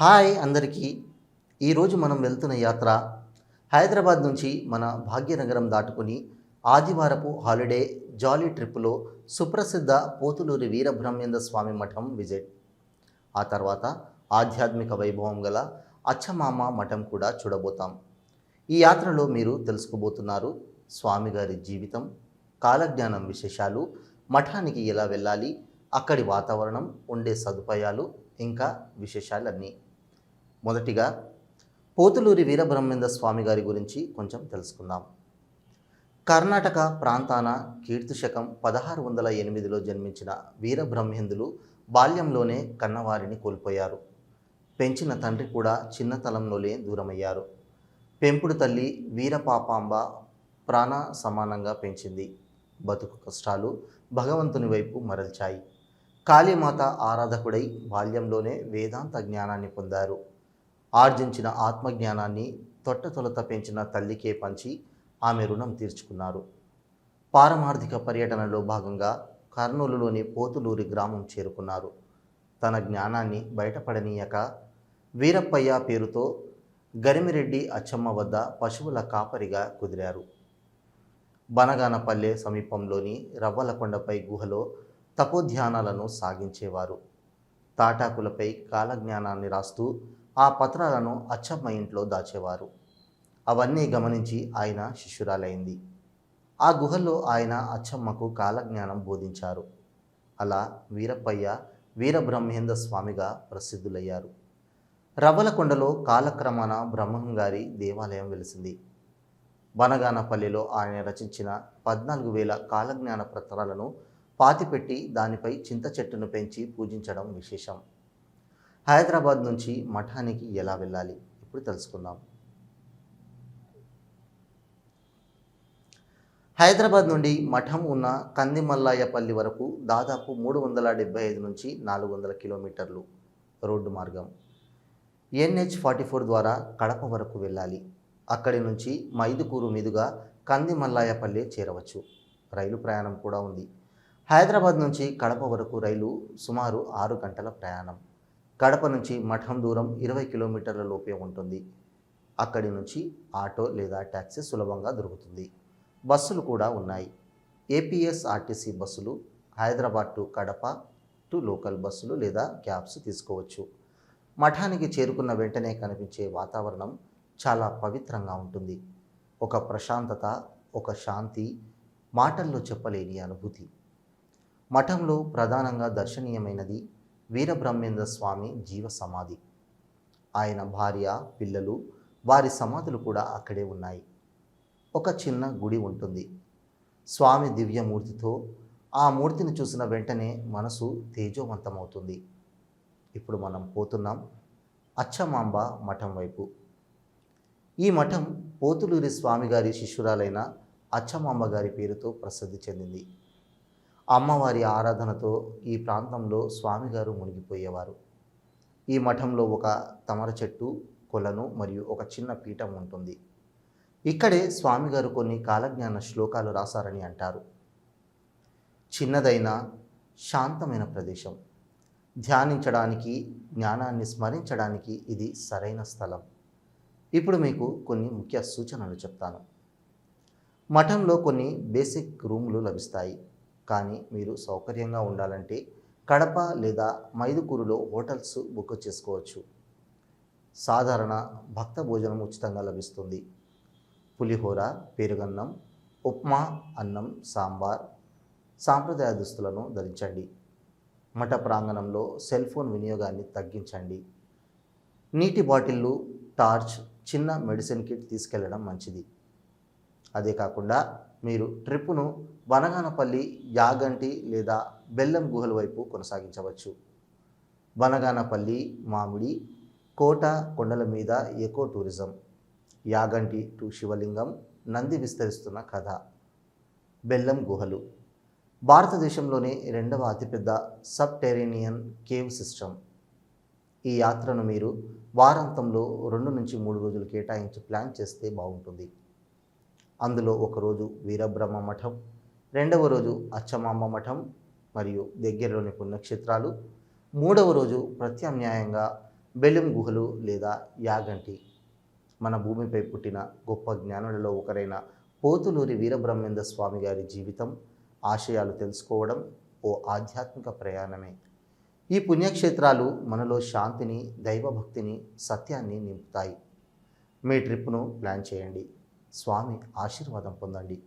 Hi అందరికీ. ఈరోజు మనం వెళ్తున్న యాత్ర హైదరాబాద్ నుంచి మన భాగ్యనగరం దాటుకుని ఆదివారపు హాలిడే జాలీ ట్రిప్పులో సుప్రసిద్ధ పోతులూరి వీరబ్రహ్మేంద్ర స్వామి మఠం విజిట్. ఆ తర్వాత ఆధ్యాత్మిక వైభవం గల అచ్చమామ మఠం కూడా చూడబోతాం. ఈ యాత్రలో మీరు తెలుసుకోబోతున్నారు స్వామిగారి జీవితం కాలజ్ఞానం విశేషాలు మఠానికి ఎలా వెళ్ళాలి అక్కడి వాతావరణం ఉండే సదుపాయాలు ఇంకా విశేషాలన్నీ. మొదటిగా పోతులూరి వీరబ్రహ్మేంద్ర స్వామి గారి గురించి కొంచెం తెలుసుకుందాం. కర్ణాటక ప్రాంతాన కీర్తిశకం పదహారు వందల ఎనిమిదిలో జన్మించిన వీరబ్రహ్మేందులు బాల్యంలోనే కన్నవారిని కోల్పోయారు. పెంచిన తండ్రి కూడా చిన్నతలంలోనే దూరమయ్యారు. పెంపుడు తల్లి వీరపాపాంబ ప్రాణ సమానంగా పెంచింది. బతుకు కష్టాలు భగవంతుని వైపు మరల్చాయి. కాళీమాత ఆరాధకుడై బాల్యంలోనే వేదాంత జ్ఞానాన్ని పొందారు. ఆర్జించిన ఆత్మజ్ఞానాన్ని తొట్టతొలత పెంచిన తల్లికే పంచి ఆమె రుణం తీర్చుకున్నారు. పారమార్థిక పర్యటనలో భాగంగా కర్నూలులోని పోతులూరి గ్రామం చేరుకున్నారు. తన జ్ఞానాన్ని బయటపడనీయక వీరప్పయ్య పేరుతో గరిమిరెడ్డి అచ్చమ్మ వద్ద పశువుల కాపరిగా కుదిరారు. బనగానపల్లె సమీపంలోని రవ్వలకొండపై గుహలో తపోధ్యానాలను సాగించేవారు. తాటాకులపై కాలజ్ఞానాన్ని రాస్తూ ఆ పత్రాలను అచ్చమ్మ ఇంట్లో దాచేవారు. అవన్నీ గమనించి ఆయన శిష్యురాలైంది. ఆ గుహలో ఆయన అచ్చమ్మకు కాలజ్ఞానం బోధించారు. అలా వీరప్పయ్య వీరబ్రహ్మేంద్ర స్వామిగా ప్రసిద్ధులయ్యారు. రవ్వలకొండలో కాలక్రమాన బ్రహ్మంగారి దేవాలయం వెలిసింది. బనగానపల్లిలో ఆయన రచించిన పద్నాలుగు వేల కాలజ్ఞాన పత్రాలను పాతిపెట్టి దానిపై చింత చెట్టును పెంచి పూజించడం విశేషం. హైదరాబాద్ నుంచి మఠానికి ఎలా వెళ్ళాలి? ఇప్పుడు తెలుసుకుందాం. హైదరాబాద్ నుండి మఠం ఉన్న కందిమల్లాయపల్లి వరకు దాదాపు మూడు వందల డెబ్బై ఐదు నుంచి నాలుగు వందల కిలోమీటర్లు రోడ్డు మార్గం. ఎన్హెచ్ ఫార్టీ ఫోర్ ద్వారా కడప వరకు వెళ్ళాలి. అక్కడి నుంచి మైదుకూరు మీదుగా కందిమల్లాయపల్లి చేరవచ్చు. రైలు ప్రయాణం కూడా ఉంది. హైదరాబాద్ నుంచి కడప వరకు రైలు సుమారు ఆరు గంటల ప్రయాణం. కడప నుంచి మఠం దూరం ఇరవై కిలోమీటర్ల లోపే ఉంటుంది. అక్కడి నుంచి ఆటో లేదా ట్యాక్సీ సులభంగా దొరుకుతుంది. బస్సులు కూడా ఉన్నాయి. ఏపీఎస్ ఆర్టీసీ బస్సులు Hyderabad to Kadapa to local బస్సులు లేదా క్యాబ్స్ తీసుకోవచ్చు. మఠానికి చేరుకున్న వెంటనే కనిపించే వాతావరణం చాలా పవిత్రంగా ఉంటుంది. ఒక ప్రశాంతత ఒక శాంతి మాటల్లో చెప్పలేని అనుభూతి. మఠంలో ప్రధానంగా దర్శనీయమైనది వీరబ్రహ్మేంద్ర స్వామి జీవ సమాధి. ఆయన భార్య పిల్లలు వారి సమాధులు కూడా అక్కడే ఉన్నాయి. ఒక చిన్న గుడి ఉంటుంది. స్వామి దివ్యమూర్తితో ఆ మూర్తిని చూసిన వెంటనే మనసు తేజోవంతమవుతుంది. ఇప్పుడు మనం పోతున్నాం అచ్చమాంబ మఠం వైపు. ఈ మఠం పోతులూరి స్వామిగారి శిష్యురాలైన అచ్చమాంబ గారి పేరుతో ప్రసిద్ధి చెందింది. అమ్మవారి ఆరాధనతో ఈ ప్రాంతంలో స్వామిగారు మునిగిపోయేవారు. ఈ మఠంలో ఒక తమర చెట్టు కొలను మరియు ఒక చిన్న పీఠం ఉంటుంది. ఇక్కడే స్వామిగారు కొన్ని కాలజ్ఞాన శ్లోకాలు రాశారని అంటారు. చిన్నదైన శాంతమైన ప్రదేశం. ధ్యానించడానికి జ్ఞానాన్ని స్మరించడానికి ఇది సరైన స్థలం. ఇప్పుడు మీకు కొన్ని ముఖ్య సూచనలు చెప్తాను. మఠంలో కొన్ని బేసిక్ రూములు లభిస్తాయి. కానీ మీరు సౌకర్యంగా ఉండాలంటే కడప లేదా మైదుకూరులో హోటల్స్ బుక్ చేసుకోవచ్చు. సాధారణ భక్త భోజనం ఉచితంగా లభిస్తుంది. పులిహోర పెరుగన్నం ఉప్మా అన్నం సాంబార్ సాంప్రదాయ దుస్తులను ధరించండి. మఠ ప్రాంగణంలో సెల్ ఫోన్ వినియోగాన్ని తగ్గించండి. నీటి బాటిళ్ళు టార్చ్ చిన్న మెడిసిన్ కిట్ తీసుకెళ్ళడం మంచిది. అదే కాకుండా మీరు ట్రిప్పును బనగానపల్లి యాగంటి లేదా బెల్లం గుహల వైపు కొనసాగించవచ్చు. బనగానపల్లి మామిడి కోట కొండల మీద ఎకో టూరిజం యాగంటి టు శివలింగం నంది విస్తరిస్తున్న కథ. బెల్లం గుహలు. భారతదేశంలోనే రెండవ అతిపెద్ద సబ్టెరేనియన్ కేవ్ సిస్టమ్. ఈ యాత్రను మీరు వారాంతంలో రెండు నుంచి మూడు రోజులు కేటాయించి ప్లాన్ చేస్తే బాగుంటుంది. అందులో ఒకరోజు వీరబ్రహ్మ మఠం రెండవ రోజు అచ్చమాంబ మఠం మరియు దగ్గరలోని పుణ్యక్షేత్రాలు మూడవ రోజు ప్రత్యామ్నాయంగా బెలిం గుహలు లేదా యాగంటి. మన భూమిపై పుట్టిన గొప్ప జ్ఞానులలో ఒకరైన పోతులూరి వీరబ్రహ్మేంద్ర స్వామి గారి జీవితం ఆశయాలు తెలుసుకోవడం ఓ ఆధ్యాత్మిక ప్రయాణమే. ఈ పుణ్యక్షేత్రాలు మనలో శాంతిని దైవభక్తిని సత్యాన్ని నింపుతాయి. మీ ట్రిప్ను ప్లాన్ చేయండి. స్వామి ఆశీర్వాదం పొందండి.